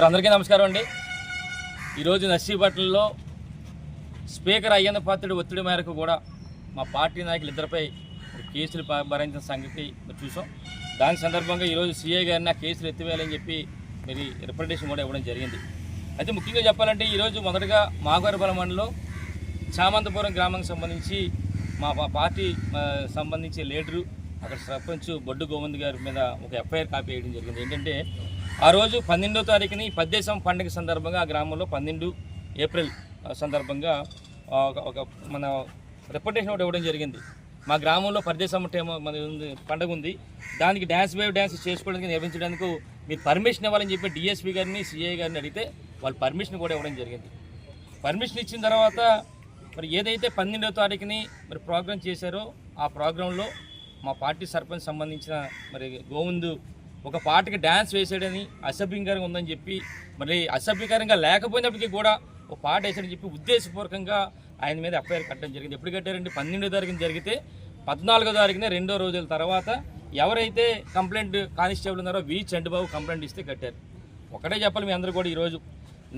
Sir అందరికీ నమస్కారం అండి. ఈరోజు నర్సీపట్నంలో స్పీకర్ అయ్యన్న పాత్రుడి ఒత్తిడి మేరకు కూడా మా పార్టీ నాయకులు ఇద్దరిపై కేసులు భరించిన సంగతి చూసాం. దాని సందర్భంగా ఈరోజు సీఏ గారిని ఆ కేసులు ఎత్తివేయాలని చెప్పి మరి రిప్రజెంటేషన్ కూడా ఇవ్వడం జరిగింది. అయితే ముఖ్యంగా చెప్పాలంటే ఈరోజు మొదటగా మాగవరబల మండలం చామంతపురం గ్రామానికి సంబంధించి మా పార్టీ సంబంధించి లీడరు అక్కడ సర్పంచ్ బొడ్డు గోవింద్ గారి మీద ఒక ఎఫ్ఐఆర్ కాపీ వేయడం జరిగింది. ఏంటంటే ఆ రోజు పన్నెండో తారీఖుని పద్దేశం పండుగ సందర్భంగా ఆ గ్రామంలో పన్నెండు ఏప్రిల్ సందర్భంగా ఒక- ఒక మన రెప్యుటేషన్ ఒకటి ఇవ్వడం జరిగింది. మా గ్రామంలో పరదేశం ఏమో మన ఉంది పండుగ ఉంది. దానికి డ్యాన్స్ వేవ్ డ్యాన్స్ చేసుకోవడానికి నిర్వహించడానికి మీరు పర్మిషన్ ఇవ్వాలని చెప్పి డిఎస్పీ గారిని సిఐ గారిని అడిగితే వాళ్ళు పర్మిషన్ కూడా ఇవ్వడం జరిగింది. పర్మిషన్ ఇచ్చిన తర్వాత మరి ఏదైతే పన్నెండో తారీఖుని మరి ప్రోగ్రామ్ చేశారో ఆ ప్రోగ్రాంలో మా పార్టీ సర్పంచ్ సంబంధించిన మరి గోవిందు ఒక పాటకి డ్యాన్స్ వేసాడని అసభ్యంకరంగా ఉందని చెప్పి మరి అసభ్యకరంగా లేకపోయినప్పటికీ కూడా ఒక పాట వేసాడని చెప్పి ఉద్దేశపూర్వకంగా ఆయన మీద ఎఫ్ఐఆర్ కట్టడం జరిగింది. ఎప్పుడు కట్టారండి? పన్నెండో తారీఖున జరిగితే పద్నాలుగో తారీఖున రెండో రోజుల తర్వాత ఎవరైతే కంప్లైంట్ కానిస్టేబుల్ ఉన్నారో వి చండబాబు కంప్లైంట్ ఇస్తే కట్టారు. ఒకటే చెప్పాలి మీ అందరూ కూడా ఈరోజు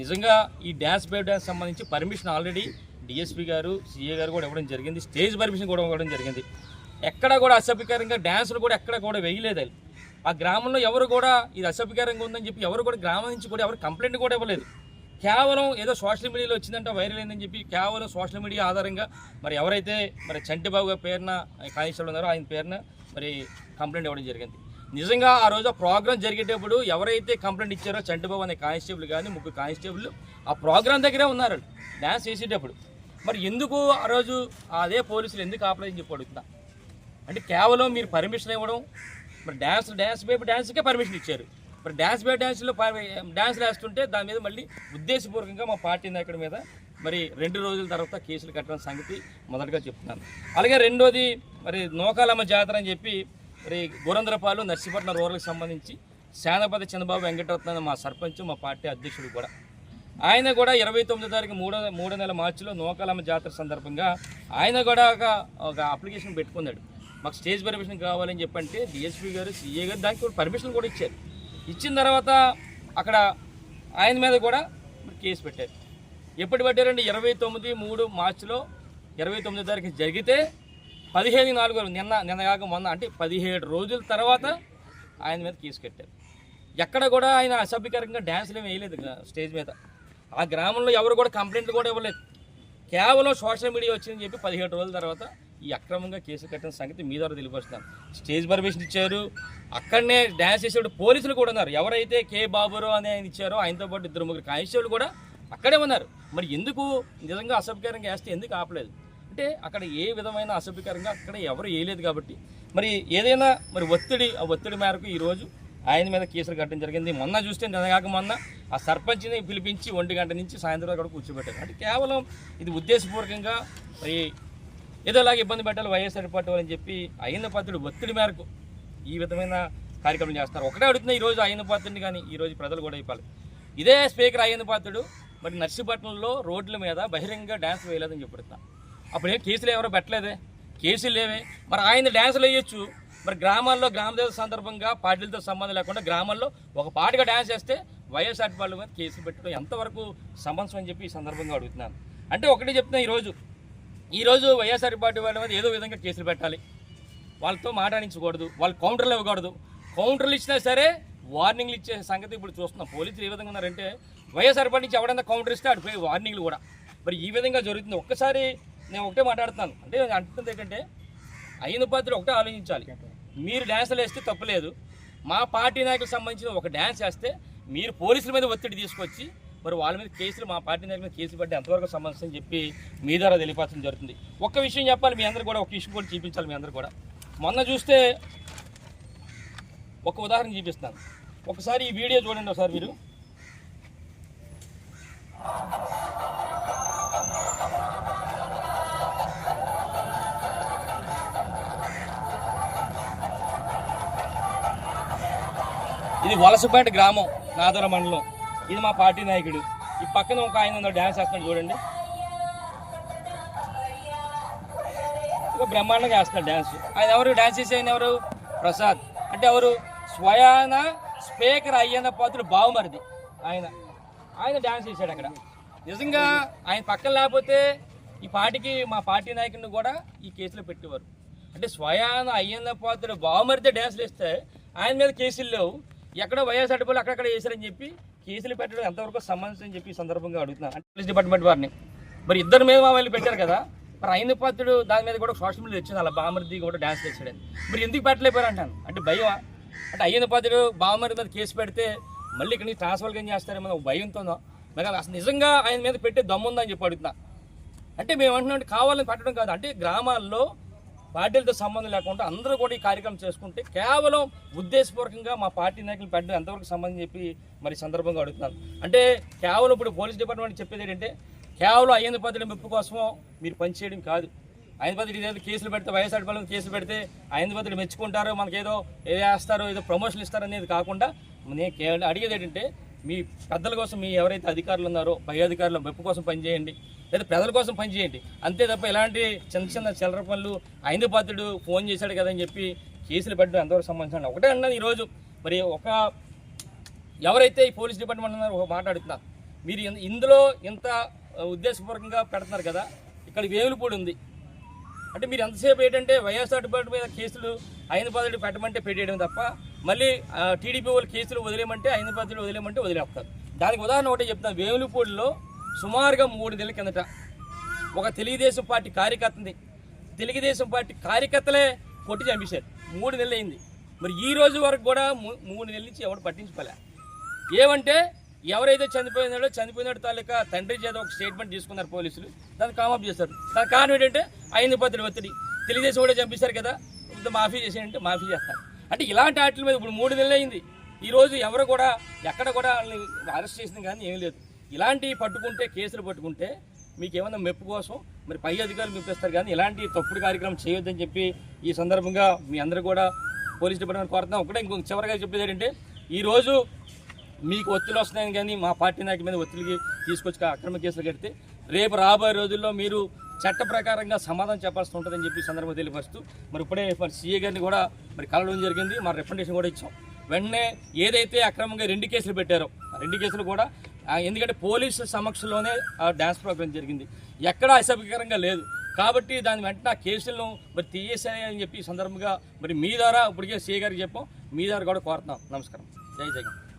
నిజంగా ఈ డ్యాన్స్ బై డ్యాన్స్ సంబంధించి పర్మిషన్ ఆల్రెడీ డిఎస్పీ గారు సీఏ గారు కూడా ఇవ్వడం జరిగింది. స్టేజ్ పర్మిషన్ కూడా ఇవ్వడం జరిగింది. ఎక్కడ కూడా అసభ్యకరంగా డ్యాన్సులు కూడా ఎక్కడ కూడా వేయలేదు ఆ గ్రామంలో ఎవరు కూడా ఇది అసభ్యకరంగా ఉందని చెప్పి ఎవరు కూడా గ్రామం నుంచి కూడా ఎవరు కంప్లైంట్ కూడా ఇవ్వలేదు. కేవలం ఏదో సోషల్ మీడియాలో వచ్చిందంటే వైరల్ అయిందని చెప్పి కేవలం సోషల్ మీడియా ఆధారంగా మరి ఎవరైతే మరి చంటిబాబు గారి పేరున కానిస్టేబుల్ ఉన్నారో ఆయన పేరున మరి కంప్లైంట్ ఇవ్వడం జరిగింది. నిజంగా ఆ రోజు ఆ ప్రోగ్రామ్ జరిగేటప్పుడు ఎవరైతే కంప్లైంట్ ఇచ్చారో చంటిబాబు అనే కానిస్టేబుల్ కానీ ముగ్గురు కానిస్టేబుల్ ఆ ప్రోగ్రామ్ దగ్గరే ఉన్నారు డ్యాన్స్ చేసేటప్పుడు మరి ఎందుకు ఆ రోజు అదే పోలీసులు ఎందుకు ఆపలేదని చెప్పి అడుగుతున్నా. అంటే కేవలం మీరు పర్మిషన్ ఇవ్వడం మరి డ్యాన్స్ డ్యాన్స్ బేబీ డ్యాన్స్కే పర్మిషన్ ఇచ్చారు. మరి డ్యాన్స్ బేబీ డ్యాన్స్లో డ్యాన్స్ వేస్తుంటే దాని మీద మళ్ళీ ఉద్దేశపూర్వకంగా మా పార్టీ నాయకుడి మీద మరి రెండు రోజుల తర్వాత కేసులు కట్టడం సంగతి మొదటగా చెప్తున్నాను. అలాగే రెండోది మరి నోకాలమ్మ జాతర అని చెప్పి మరి గురంద్రపాలు నర్సీపట్నం రూరల్కి సంబంధించి శానపతి చంద్రబాబు వెంకటరత్న మా సర్పంచ్ మా పార్టీ అధ్యక్షుడు కూడా. ఆయన కూడా ఇరవై తొమ్మిదో తారీఖు మూడో మూడో నెల మార్చిలో నోకాలమ్మ జాతర సందర్భంగా ఆయన కూడా ఒక ఒక అప్లికేషన్ పెట్టుకున్నాడు. మాకు స్టేజ్ పర్మిషన్ కావాలని చెప్పంటే డిఎస్పీ గారు సీఏ గారు దానికి కూడా పర్మిషన్ కూడా ఇచ్చారు. ఇచ్చిన తర్వాత అక్కడ ఆయన మీద కూడా కేసు పెట్టారు. ఎప్పుడు పెట్టారంటే ఇరవై తొమ్మిది మూడు మార్చిలో ఇరవై తొమ్మిది తారీఖు జరిగితే పదిహేను నాలుగు నిన్న నిన్న కాక మొన్న అంటే పదిహేడు రోజుల తర్వాత ఆయన మీద కేసు కట్టారు. ఎక్కడ కూడా ఆయన అసభ్యకరంగా డ్యాన్సులు ఏమి వేయలేదు స్టేజ్ మీద. ఆ గ్రామంలో ఎవరు కూడా కంప్లైంట్లు కూడా ఇవ్వలేదు. కేవలం సోషల్ మీడియా వచ్చిందని చెప్పి పదిహేడు రోజుల తర్వాత ఈ అక్రమంగా కేసు కట్టిన సంగతి మీ ద్వారా తెలియపరుస్తున్నాను స్టేజ్ పర్మిషన్ ఇచ్చారు. అక్కడనే డ్యాన్స్ చేసేవాడు పోలీసులు కూడా ఉన్నారు. ఎవరైతే కే బాబురావు అని ఆయన ఇచ్చారో ఆయనతో పాటు ఇద్దరు ముగ్గురు కానిస్టేబుల్ కూడా అక్కడే ఉన్నారు. మరి ఎందుకు నిజంగా అసభ్యకరంగా వేస్తే ఎందుకు ఆపలేదు? అంటే అక్కడ ఏ విధమైన అసభ్యకరంగా అక్కడ ఎవరు వేయలేదు కాబట్టి. మరి ఏదైనా మరి ఒత్తిడి ఆ ఒత్తిడి మేరకు ఈరోజు ఆయన మీద కేసులు కట్టడం జరిగింది. మొన్న చూస్తే నిన్నగాక మొన్న ఆ సర్పంచ్ని పిలిపించి ఒంటి గంట నుంచి సాయంత్రం కూడా కూర్చోబెట్టారు. అంటే కేవలం ఇది ఉద్దేశపూర్వకంగా మరి ఏదోలాగా ఇబ్బంది పెట్టాలి వైఎస్ఆర్ పార్టీ అని చెప్పి అయిన పాత్రుడు ఒత్తిడి మేరకు ఈ విధమైన కార్యక్రమం చేస్తారు. ఒకటే అడుగుతున్నా ఈరోజు అయిన పాత్రుడిని కానీ ఈరోజు ప్రజలు కూడా అయిపోవాలి ఇదే స్పీకర్ అయిన పాత్రుడు మరి నర్సీపట్నంలో రోడ్ల మీద బహిరంగ డ్యాన్స్ వేయలేదని చెప్పుడుతున్నా అప్పుడు ఏం కేసులు ఎవరో పెట్టలేదే? కేసులు లేవే. మరి ఆయన డ్యాన్సులు వేయొచ్చు. మరి గ్రామాల్లో గ్రామదేవత సందర్భంగా పార్టీలతో సంబంధం లేకుండా గ్రామాల్లో ఒక పాటగా డ్యాన్స్ చేస్తే వైఎస్ఆర్ పార్టీ మీద కేసులు పెట్టడం ఎంతవరకు సమంజసం అని చెప్పి ఈ సందర్భంగా అడుగుతున్నాను. అంటే ఒకటే చెప్తున్నా ఈరోజు ఈరోజు వైఎస్ఆర్ పార్టీ వాళ్ళ మీద ఏదో విధంగా కేసులు పెట్టాలి. వాళ్ళతో మాట్లాడించకూడదు. వాళ్ళు కౌంటర్లు ఇవ్వకూడదు. కౌంటర్లు ఇచ్చినా సరే వార్నింగ్లు ఇచ్చే సంగతి ఇప్పుడు చూస్తున్నాం. పోలీసులు ఏ విధంగా ఉన్నారంటే వైఎస్ఆర్ పార్టీ నుంచి ఎవడన్నా కౌంటర్ ఇస్తే అటు వార్నింగ్లు కూడా. మరి ఈ విధంగా జరుగుతుంది. ఒక్కసారి నేను ఒకటే మాట్లాడుతున్నాను. అంటే నేను అంటుంది ఏంటంటే అయిన పాత్ర ఒకటే ఆలోచించాలి. మీరు డ్యాన్సులు వేస్తే తప్పులేదు. మా పార్టీ నాయకులకు సంబంధించిన ఒక డ్యాన్స్ వేస్తే మీరు పోలీసుల మీద ఒత్తిడి తీసుకొచ్చి మరి వాళ్ళ మీద కేసులు మా పార్టీ నాయకుల మీద కేసులు పడ్డ ఎంతవరకు సంబంధించి అని చెప్పి మీ ద్వారా తెలియపరచడం జరుగుతుంది. ఒక్క విషయం చెప్పాలి మీ అందరు కూడా ఒక విషయం కూడా చూపించాలి మీ అందరు కూడా. మొన్న చూస్తే ఒక ఉదాహరణ చూపిస్తాను. ఒకసారి ఈ వీడియో చూడండి ఒకసారి మీరు. ఇది వలసపేట గ్రామం నాదర మండలం. ఇది మా పార్టీ నాయకుడు. ఈ పక్కన ఒక ఆయన డ్యాన్స్ చేస్తున్నాడు చూడండి. ఒక బ్రహ్మాండంగా వేస్తున్నాడు డ్యాన్స్ ఆయన ఎవరు? డ్యాన్స్ చేసే ఆయన ఎవరు? ప్రసాద్. అంటే ఎవరు? స్వయాన స్పీకర్ అయ్యన్న పాత్రుడు బావమరిది. ఆయన. ఆయన డ్యాన్స్ చేశాడు అక్కడ. నిజంగా ఆయన పక్కన లేకపోతే ఈ పార్టీకి మా పార్టీ నాయకుడిని కూడా ఈ కేసులో పెట్టేవారు. అంటే స్వయాన అయ్యన్న పాత్రుడు బావుమరిదే డ్యాన్స్లు వేస్తే ఆయన మీద కేసులు లేవు. ఎక్కడ వైఎస్ అడ్డపల్లి అక్కడక్కడ వేశారని చెప్పి కేసులు పెట్టడం ఎంతవరకు సంబంధించి అని చెప్పి సందర్భంగా అడుగుతున్నాను పోలీస్ డిపార్ట్మెంట్ వారిని. మరి ఇద్దరు మీద మా వాళ్ళు పెట్టారు కదా మరి అయిన పాత్రుడు దాని మీద కూడా సోషల్ మీడియా వచ్చింది అలా బామర్ది కూడా డ్యాన్స్ తెచ్చాడు. మరి ఎందుకు పెట్టలేపారు అంటాను? అంటే భయమా? అంటే అయిన పాత్రుడు బావమరి మీద కేసు పెడితే మళ్ళీ ఇక్కడ ట్రాన్స్ఫర్ ఏం చేస్తారేమో ఒక భయంతోనో. మరి అసలు నిజంగా ఆయన మీద పెట్టే దమ్ముందని చెప్పి అడుగుతున్నా. అంటే మేము అంటున్నాం కావాలని పెట్టడం కాదు. అంటే గ్రామాల్లో పార్టీలతో సంబంధం లేకుండా అందరూ కూడా ఈ కార్యక్రమం చేసుకుంటే కేవలం ఉద్దేశపూర్వకంగా మా పార్టీ నాయకులు పెట్టడం ఎంతవరకు సంబంధం చెప్పి మరి సందర్భంగా అడుగుతున్నాను. అంటే కేవలం ఇప్పుడు పోలీస్ డిపార్ట్మెంట్ చెప్పేది ఏంటంటే కేవలం అయ్యేందు పద్ధతి మెప్పు కోసమో మీరు పనిచేయడం కాదు. ఆయన పద్ధతి ఏదో కేసులు పెడితే వైఎస్ఆర్ పనులు కేసులు పెడితే ఆయన పద్ధతి మెచ్చుకుంటారు మనకేదో ఏదో వేస్తారో ఏదో ప్రమోషన్ ఇస్తారో అనేది కాకుండా నేను కేవలం అడిగేది ఏంటంటే మీ పెద్దల కోసం మీ ఎవరైతే అధికారులు ఉన్నారో పై అధికారులు మెప్పు కోసం పనిచేయండి లేదా ప్రజల కోసం పనిచేయండి అంతే తప్ప ఇలాంటి చిన్న చిన్న చిల్లర పనులు ఐదు పాత్రుడు ఫోన్ చేశాడు కదా అని చెప్పి కేసులు పెట్టడం ఎంతవరకు సంబంధించిన ఒకటే అన్నది ఈరోజు. మరి ఒక ఎవరైతే ఈ పోలీస్ డిపార్ట్మెంట్ ఉన్నారో ఒక మాట్లాడుతున్నారు మీరు ఇందులో ఇంత ఉద్దేశపూర్వకంగా పెడుతున్నారు కదా ఇక్కడ వేలుపూడి ఉంది. అంటే మీరు ఎంతసేపు ఏంటంటే వైఎస్ఆర్ డిపార్ట్మెంట్ మీద కేసులు ఐదు పెట్టమంటే పెట్టేయడం తప్ప మళ్ళీ టీడీపీ వాళ్ళు కేసులు వదిలేయమంటే ఐదు పద్ధతులు వదిలేయమంటే వదిలేస్తారు. దానికి ఉదాహరణ ఒకటే చెప్తాను వేములపూడిలో సుమారుగా మూడు నెలల కిందట ఒక తెలుగుదేశం పార్టీ కార్యకర్తని తెలుగుదేశం పార్టీ కార్యకర్తలే కొట్టి చంపేశారు. మూడు నెలలు అయింది. మరి ఈ రోజు వరకు కూడా మూడు నెలల నుంచి ఎవరు పట్టించుకోలే. ఏమంటే ఎవరైతే చనిపోయినాడో చనిపోయినాడు తాలూకా తండ్రి చేత ఒక స్టేట్మెంట్ తీసుకున్నారు పోలీసులు. దాన్ని కామప్ చేస్తారు దాని కారణం ఏంటంటే ఐదు పత్రుడు ఒత్తిడి. తెలుగుదేశం కూడా చంపేశారు కదా. ఇంత మాఫీ చేసేయంటే మాఫీ చేస్తారు. అంటే ఇలాంటి వాటి మీద ఇప్పుడు మూడు నెలలు అయింది. ఈరోజు ఎవరు కూడా ఎక్కడ కూడా వాళ్ళని అరెస్ట్ చేసింది కానీ ఏం లేదు. ఇలాంటివి పట్టుకుంటే కేసులు పట్టుకుంటే మీకు ఏమైనా మెప్పు కోసం మరి పై అధికారులు మెప్పిస్తారు కానీ ఇలాంటి తప్పుడు కార్యక్రమం చేయొద్దని చెప్పి ఈ సందర్భంగా మీ అందరూ కూడా పోలీస్ డిపార్ట్మెంట్ కోరుతున్నాం. ఒకటే ఇంకొక చివరిగా చెప్పేది ఏంటంటే ఈరోజు మీకు ఒత్తిడి వస్తున్నాయని కానీ మా పార్టీ నాయకుల మీద ఒత్తిడికి తీసుకొచ్చి అక్రమ కేసులు కడితే రేపు రాబోయే రోజుల్లో మీరు చట్ట ప్రకారంగా సమాధానం చెప్పాల్సి ఉంటుందని చెప్పి సందర్భంగా తెలియపరుస్తూ మరి ఇప్పుడే మరి సీఏ గారిని కూడా మరి కలవడం జరిగింది. మరి రిప్రజెంటేషన్ కూడా ఇచ్చాం. వెంటనే ఏదైతే అక్రమంగా రెండు కేసులు పెట్టారో రెండు కేసులు కూడా ఎందుకంటే పోలీసు సమక్షంలోనే ఆ డ్యాన్స్ ప్రోగ్రామ్ జరిగింది. ఎక్కడా అసభ్యకరంగా లేదు. కాబట్టి దాని వెంటనే ఆ కేసులను మరి తీయేసాయని చెప్పి సందర్భంగా మరి మీ ద్వారా ఇప్పటికే సీఏ గారికి చెప్పాం. మీ ద్వారా కూడా కోరుతున్నాం. నమస్కారం. జై జగన్.